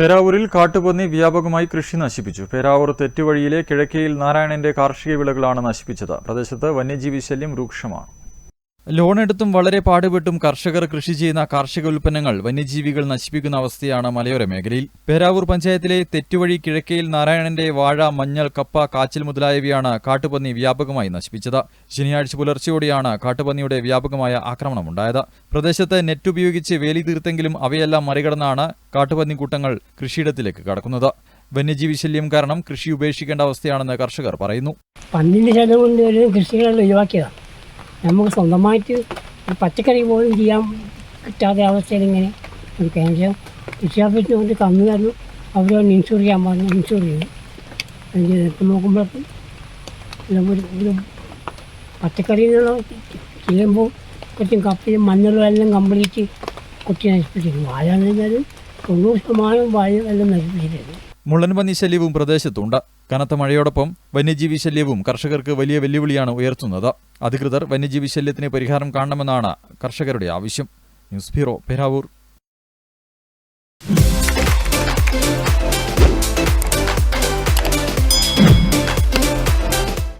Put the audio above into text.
പേരാവൂരിൽ കാട്ടുപന്നി വ്യാപകമായി കൃഷി നശിപ്പിച്ചു. പേരാവൂർ തെറ്റുവഴിയിലെ കിഴക്കേയിൽ നാരായണന്റെ കാർഷിക വിളകളാണ് നശിപ്പിച്ചത്. പ്രദേശത്ത് വന്യജീവി ശല്യം രൂക്ഷമാണ്. ലോൺ എടുത്തും വളരെ പാടുപെട്ടും കർഷകർ കൃഷി ചെയ്യുന്ന കാർഷിക ഉൽപ്പന്നങ്ങൾ വന്യജീവികൾ നശിപ്പിക്കുന്ന അവസ്ഥയാണ് മലയോര മേഖലയിൽ. പേരാവൂർ പഞ്ചായത്തിലെ തെറ്റുവഴി കിഴക്കയിൽ നാരായണന്റെ വാഴ മഞ്ഞൾ കപ്പ കാച്ചിൽ മുതലായവയാണ് കാട്ടുപന്നി വ്യാപകമായി നശിപ്പിച്ചത്. ശനിയാഴ്ച പുലർച്ചെയോടെയാണ് കാട്ടുപന്നിയുടെ വ്യാപകമായ ആക്രമണമുണ്ടായത്. പ്രദേശത്ത് നെറ്റ് ഉപയോഗിച്ച് വേലി തീർത്തെങ്കിലും അവയെല്ലാം മറികടന്നാണ് കാട്ടുപന്നി കൂട്ടങ്ങൾ കൃഷിയിടത്തിലേക്ക് കടക്കുന്നത്. വന്യജീവി ശല്യം കാരണം കൃഷി ഉപേക്ഷിക്കേണ്ട അവസ്ഥയാണെന്ന് കർഷകർ പറയുന്നു. പന്നിന്റെ ശല്യം കൊണ്ട് കൃഷികൾ ഒഴിവാക്കിയതാണ്. നമുക്ക് സ്വന്തമായിട്ട് ഒരു പച്ചക്കറി പോലും ചെയ്യാൻ കിട്ടാത്ത അവസ്ഥയിൽ ഇങ്ങനെ ഒരു പക്ഷേ കൃഷി ഓഫീസിന് കൊണ്ട് തന്നു. തന്നു അവരോട് ഇൻഷൂർ ചെയ്യാൻ പറഞ്ഞു. ഇൻഷൂർ ചെയ്തു. ഇപ്പം നോക്കുമ്പോഴേക്കും ഒരു പച്ചക്കറി എന്നുള്ള ചെയ്യുമ്പോൾ കുറച്ചും കപ്പയും മഞ്ഞളും എല്ലാം കംപ്ലീറ്റ് കൊത്തി നശിപ്പിച്ചിരുന്നു. വാഴ എന്ന് തൊണ്ണൂറ് ശതമാനം വാഴ എല്ലാം മുള്ളൻ മുള്ളൻപന്നി ശല്യവും പ്രദേശത്തുണ്ട്. കനത്ത മഴയോടൊപ്പം വന്യജീവി ശല്യവും കർഷകർക്ക് വലിയ വെല്ലുവിളിയാണ് ഉയർത്തുന്നത്. അധികൃതർ വന്യജീവി ശല്യത്തിന് പരിഹാരം കാണണമെന്നാണ് കർഷകരുടെ ആവശ്യം. News bureau Peravoor.